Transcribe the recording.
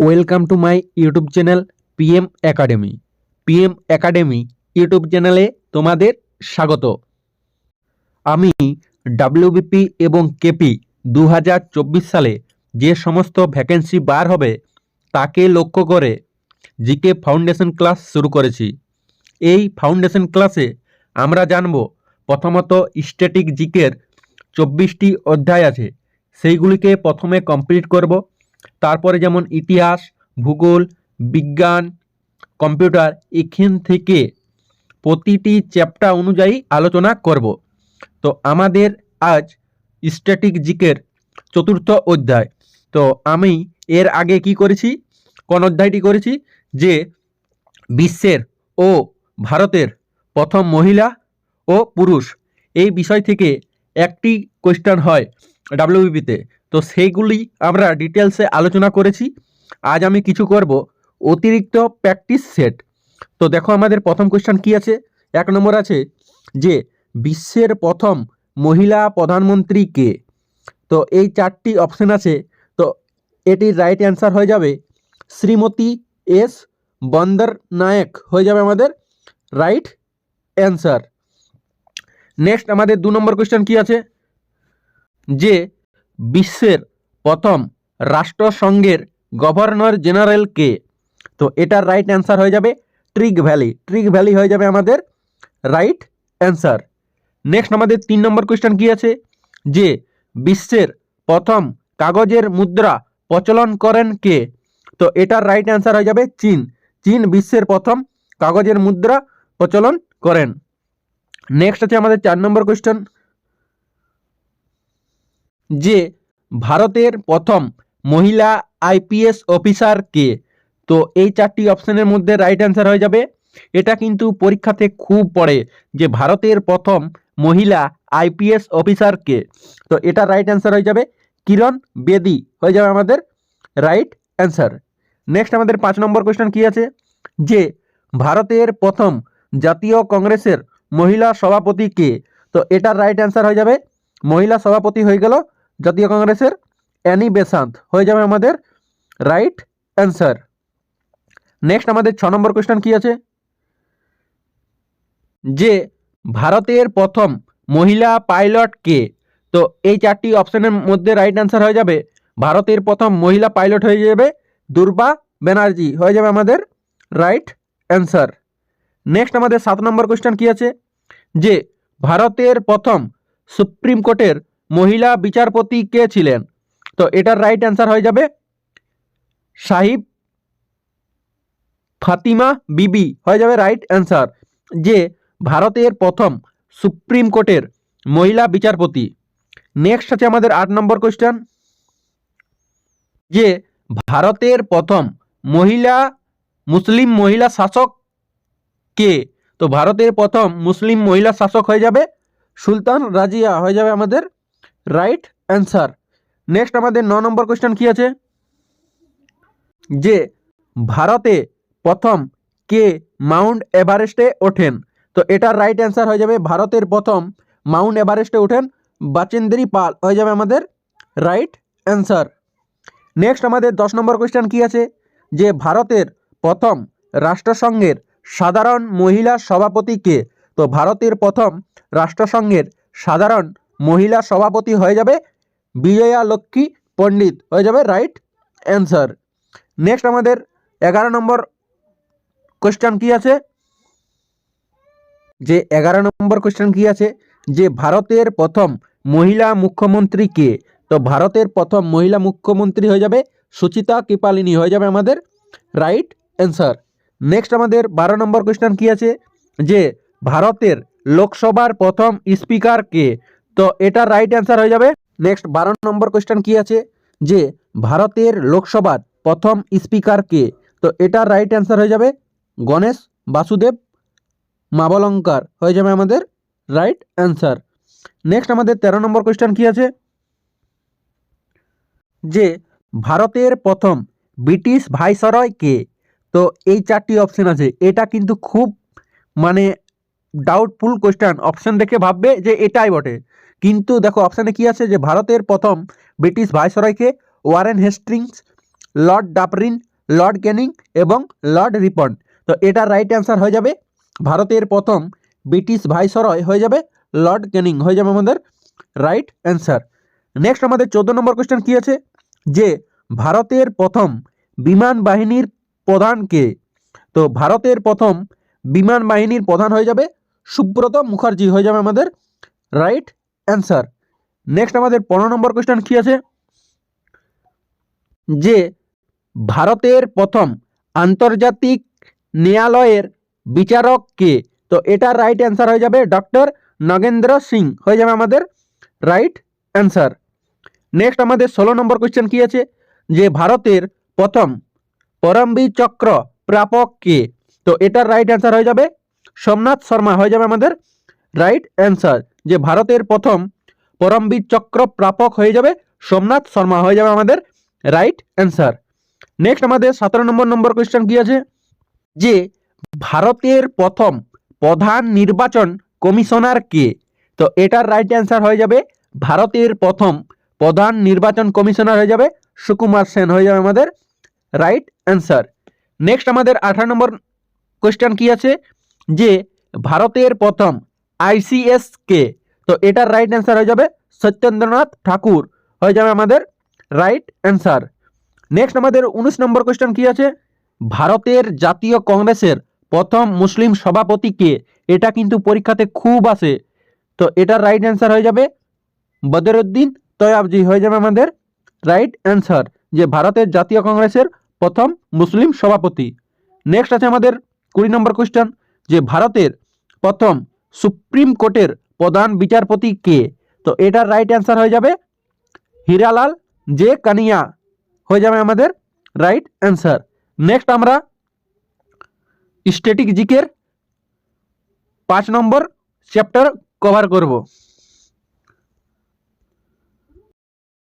Welcome to my YouTube channel PM academy PM academy YouTube চ্যানেলে তোমাদের স্বাগত। আমি ডাব্লিউবিপি এবং কেপি দু হাজার চব্বিশ সালে যে সমস্ত ভ্যাকেন্সি বার হবে, তাকে লক্ষ্য করে জিকে ফাউন্ডেশন ক্লাস শুরু করেছি। এই ফাউন্ডেশন ক্লাসে আমরা জানব প্রথমত স্ট্যাটিক জিকের চব্বিশটি অধ্যায় আছে। সেইগুলিকে প্রথমে কমপ্লিট করব। তারপরে যেমন ইতিহাস, ভূগোল, বিজ্ঞান, কম্পিউটার, এখান থেকে প্রতিটি চ্যাপ্টার অনুযায়ী আলোচনা করব। তো আমাদের আজ স্ট্যাটিক জিকের চতুর্থ অধ্যায়। তো আমি এর আগে কি করেছি? কোন অধ্যায়টি করেছি? যে বিশ্বের ও ভারতের প্রথম মহিলা ও পুরুষ। এই বিষয় থেকে একটি কোয়েশ্চেন হয় ডাব্লিউবিপিতে তো সেইগুলি আমরা ডিটেলসে আলোচনা করেছি। আজ আমি কিছু করব অতিরিক্ত প্র্যাকটিস সেট তো দেখো আমাদের প্রথম কোয়েশ্চেন কি আছে? এক নম্বর আছে যে, বিশ্বের প্রথম মহিলা প্রধানমন্ত্রী কে? তো এই চারটি অপশন আছে। তো এটির রাইট অ্যান্সার হয়ে যাবে। শ্রীমতী এস বন্দর নায়ক হয়ে যাবে আমাদের রাইট অ্যান্সার নেক্সট আমাদের দু নম্বর কোয়েশ্চেন কি আছে? যে বিশ্বের প্রথম রাষ্ট্রসংঘের গভর্নর জেনারেল কে তো এটার রাইট অ্যান্সার হয়ে যাবে ট্রিক ভ্যালি ট্রিক ভ্যালি হয়ে যাবে আমাদের রাইট অ্যান্সার নেক্সট আমাদের তিন নম্বর কোয়েশ্চেন কি আছে? যে বিশ্বের প্রথম কাগজের মুদ্রা প্রচলন করেন কে? তো এটার রাইট অ্যান্সার হয়ে যাবে চীন। চীন বিশ্বের প্রথম কাগজের মুদ্রা প্রচলন করেন। নেক্সট আছে আমাদের চার নম্বর কোয়েশ্চেন যে ভারতের প্রথম মহিলা আইপিএস অফিসার কে? তো এই চারটি অপশনের মধ্যে রাইট অ্যান্সার হয়ে যাবে। এটা কিন্তু পরীক্ষাতে খুব পড়ে যে ভারতের প্রথম মহিলা আইপিএস অফিসার কে। তো এটা রাইট অ্যান্সার হয়ে যাবে। কিরণ বেদি হয়ে যাবে আমাদের রাইট অ্যান্সার নেক্সট আমাদের পাঁচ নম্বর কোয়েশ্চেন কি আছে? যে ভারতের প্রথম জাতীয় কংগ্রেসের মহিলা সভাপতি কে? তো এটার রাইট অ্যান্সার হয়ে যাবে। মহিলা সভাপতি হয়ে গেল জাতীয় কংগ্রেসের অ্যানি বেসান্ত। হয়ে যাবে আমাদের রাইট অ্যান্সার নেক্সট আমাদের ছ নম্বর কোয়েশ্চেন কি আছে? যে ভারতের প্রথম মহিলা পাইলট কে? তো এই চারটি অপশনের মধ্যে রাইট অ্যান্সার হয়ে যাবে। ভারতের প্রথম মহিলা পাইলট হয়ে যাবে দুর্বা ব্যানার্জি। হয়ে যাবে আমাদের রাইট অ্যান্সার নেক্সট আমাদের সাত নম্বর কোয়েশ্চেন কি আছে? যে ভারতের প্রথম সুপ্রিম কোর্টের মহিলা বিচারপতি কে ছিলেন? তো এটার রাইট অ্যান্সার হয়ে যাবে সাহিব ফাতিমা বিবি। হয়ে যাবে রাইট অ্যান্সার যে ভারতের প্রথম সুপ্রিম কোর্টের মহিলা বিচারপতি। নেক্সট আছে আমাদের আট নম্বর কোয়েশ্চেন যে ভারতের প্রথম মহিলা, মুসলিম মহিলা শাসক কে? তো ভারতের প্রথম মুসলিম মহিলা শাসক হয়ে যাবে সুলতান রাজিয়া। হয়ে যাবে আমাদের রাইট অ্যান্সার। নেক্সট আমাদের ন নম্বর কোয়েশ্চেন কি আছে? যে, ভারতে প্রথম কে মাউন্ট এভারেস্টে ওঠেন? তো এটার রাইট অ্যান্সার হয়ে যাবে, ভারতের প্রথম মাউন্ট এভারেস্টে ওঠেন বাচেন্দ্রী পাল। হয়ে যাবে আমাদের রাইট অ্যান্সার। নেক্সট আমাদের দশ নম্বর কোয়েশ্চেন কি আছে? যে, ভারতের প্রথম রাষ্ট্রসংঘের সাধারণ মহিলা সভাপতি কে? তো ভারতের প্রথম রাষ্ট্রসংঘের সাধারণ মহিলা সভাপতি হয়ে যাবে বিজয়া লক্ষ্মী পণ্ডিত। হয়ে যাবে রাইট অ্যান্সার নেক্সট আমাদের এগারো নম্বর কোয়েশ্চেন কি আছে? যে এগারো নম্বর কোয়েশ্চেন কি আছে? যে ভারতের প্রথম মহিলা মুখ্যমন্ত্রী কে? তো ভারতের প্রথম মহিলা মুখ্যমন্ত্রী হয়ে যাবে সুচিতা কৃপালিনী। হয়ে যাবে আমাদের রাইট অ্যান্সার নেক্সট আমাদের বারো নম্বর কোয়েশ্চেন কি আছে? যে ভারতের লোকসভার প্রথম স্পিকার কে? তো এটা রাইট অ্যান্সার হয়ে যাবে। নেক্সট বারো নম্বর কোয়েশ্চেন কি আছে? যে ভারতের লোকসভার প্রথম স্পিকার কে? তো এটা রাইট অ্যান্সার হয়ে যাবে গণেশ বাসুদেব মাবলঙ্কার। হয়ে যাবে আমাদের রাইট অ্যান্সার নেক্সট আমাদের তেরো নম্বর কোয়েশ্চেন কি আছে? যে ভারতের প্রথম ব্রিটিশ ভাইসরয় কে? তো এই চারটি অপশন আছে। এটা কিন্তু খুব মানে ডাউটফুল কোয়েশ্চেন অপশন দেখে ভাববে যে এটাই বটে। কিন্তু দেখো অপশানে কি আছে? যে ভারতের প্রথম British ভাইসরয়কে Warren Hastings, lord Dufferin lord Canning এবং লর্ড রিপন। তো এটা রাইট অ্যান্সার হয়ে যাবে ভারতের প্রথম ব্রিটিশ ভাইসরয় হয়ে যাবে লর্ড ক্যানিং হয়ে যাবে আমাদের রাইট অ্যান্সার নেক্সট আমাদের চোদ্দ নম্বর কোয়েশ্চেন কী আছে? যে ভারতের প্রথম বিমান বাহিনীর প্রধান কে তো ভারতের প্রথম বিমান বাহিনীর প্রধান হয়ে যাবে সুব্রত মুখার্জি। হয়ে যাবে আমাদের রাইট অ্যান্সার। নেক্সট আমাদের পনেরো নম্বর কোয়েশ্চেন কী আছে? যে ভারতের প্রথম আন্তর্জাতিক ন্যায়ালয়ের বিচারক কে? তো এটার রাইট অ্যান্সার হয়ে যাবে ডক্টর নগেন্দ্র সিং। হয়ে যাবে আমাদের রাইট অ্যান্সার নেক্সট আমাদের ষোলো নম্বর কোয়েশ্চেন কী আছে? যে ভারতের প্রথম পরমবীর চক্র প্রাপক কে? তো এটার রাইট অ্যান্সার হয়ে যাবে সোমনাথ শর্মা। হয়ে যাবে আমাদের রাইট অ্যান্সার যে ভারতের প্রথম পরমবীর চক্র প্রাপক হয়ে যাবে, সোমনাথ শর্মা হয়ে যাবে আমাদের রাইট অ্যান্সার নেক্সট আমাদের সতেরো নম্বর নম্বর কোয়েশ্চেন কী আছে? যে ভারতের প্রথম প্রধান নির্বাচন কমিশনার কে? তো এটার রাইট অ্যান্সার হয়ে যাবে, ভারতের প্রথম প্রধান নির্বাচন কমিশনার হয়ে যাবে সুকুমার সেন হয়ে যাবে আমাদের রাইট অ্যান্সার নেক্সট আমাদের আঠারো নম্বর কোয়েশ্চেন কি আছে? যে ভারতের প্রথম আইসিএস কে। তো এটার রাইট অ্যান্সার হয়ে যাবে সত্যেন্দ্রনাথ ঠাকুর। হয়ে যাবে আমাদের রাইট অ্যান্সার নেক্সট আমাদের উনিশ নম্বর কোয়েশ্চেন কি আছে? ভারতের জাতীয় কংগ্রেসের প্রথম মুসলিম সভাপতি কে? এটা কিন্তু পরীক্ষাতে খুব আসে তো এটার রাইট অ্যান্সার হয়ে যাবে বদরুদ্দিন তয়াবজি। হয়ে যাবে আমাদের রাইট অ্যান্সার যে ভারতের জাতীয় কংগ্রেসের প্রথম মুসলিম সভাপতি। নেক্সট আছে আমাদের কুড়ি নম্বর কোয়েশ্চেন যে ভারতের প্রথম সুপ্রিম কোর্টের প্রধান বিচারপতি কে? তো এটার রাইট অ্যান্সার হয়ে যাবে হীরালাল জে কানিয়া। হয়ে যাবে আমাদের রাইট অ্যান্সার নেক্সট আমরা স্ট্যাটিক জিকের পাঁচ নম্বর চ্যাপ্টার কভার করব।